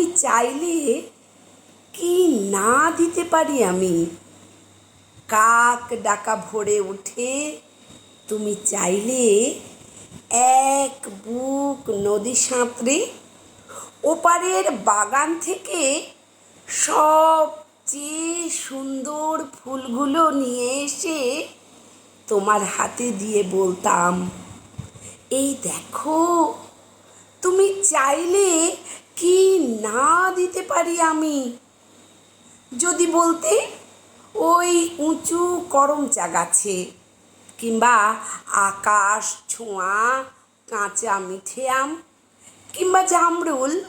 তুমি চাইলে কি না দিতে পারি আমি? কাক ডাকা ভরে উঠে তুমি চাইলে এক বুক নদী সাঁতরে ওপারের বাগান থেকে সবচেয়ে সুন্দর ফুলগুলো নিয়ে এসে তোমার হাতে দিয়ে বলতাম, এই দেখো, তুমি চাইলে কি না দিতে পারি আমি? যদি বলতে ওই উঁচু করমচা গাছে কিংবা আকাশ ছোঁয়া, কাঁচা মিঠে আম, কিংবা জামরুল,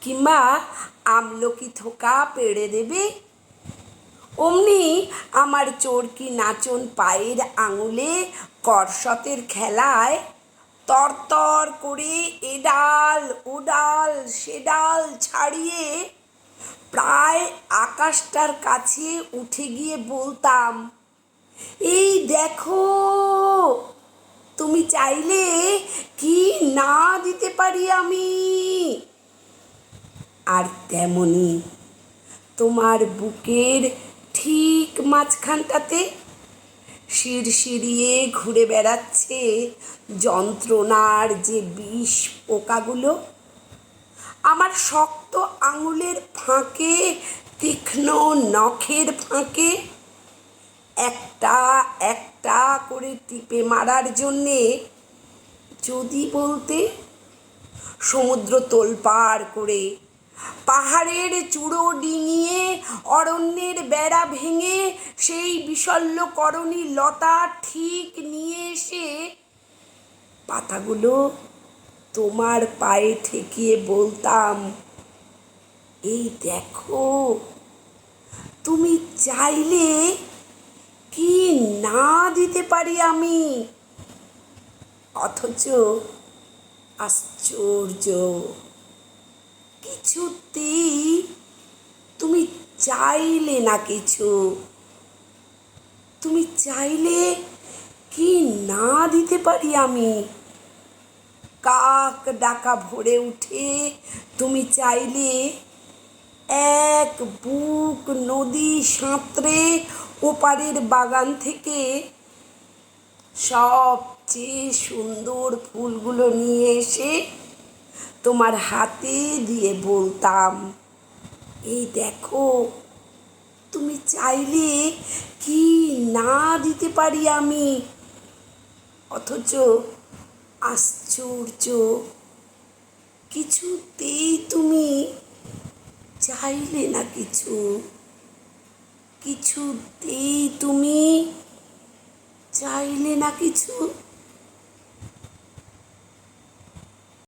কিংবা আমলকি থোকা পেড়ে দেবে, অমনি আমার চরকি নাচন পায়ের আঙুলে করসতের খেলায় তরতর করে এডাল, ওডাল ও ডাল সে ডাল ছাড়িয়ে প্রায় আকাশটার কাছে উঠে গিয়ে বলতাম, এই দেখো, তুমি চাইলে কি না দিতে পারি আমি? আর তেমনি তোমার বুকের ঠিক মাঝখানটাতে শিরশিরিয়ে ঘুরে বেড়াচ্ছে যন্ত্রণার যে বিষ পোকাগুলো। আমার শক্ত আঙুলের ফাঁকে, তীক্ষ্ণ নখের ফাঁকে, একটা একটা করে টিপে মারার জন্যে যদি বলতে সমুদ্র তোলপাড় করে, পাহাড়ের চূড়ো ডিঙিয়ে অরণ্যের বেড়া ভেঙে সেই বিশল্যকরণী লতা ঠিক নিয়ে এসে পাতাগুলো তোমার পায়ে ঠেকিয়ে বলতাম, এই দেখো, তুমি চাইলে কি না দিতে পারি আমি? অথচ আশ্চর্য, কিছুতেই তুমি চাইলে না কিছু। তুমি চাইলে কি না দিতে পারি আমি? কাক ডাকা ভরে উঠে তুমি চাইলে এক বুক নদী সাঁতরে ওপারের বাগান থেকে সবচেয়ে সুন্দর ফুলগুলো নিয়ে এসে তোমার হাতে দিয়ে বলতাম। এই দেখো, তুমি চাইলে কি না দিতে পারি আমি? অথচ আশ্চর্য, কিছুতেই তুমি চাইলে না কিছু। কিছুতেই তুমি চাইলে না কিছু।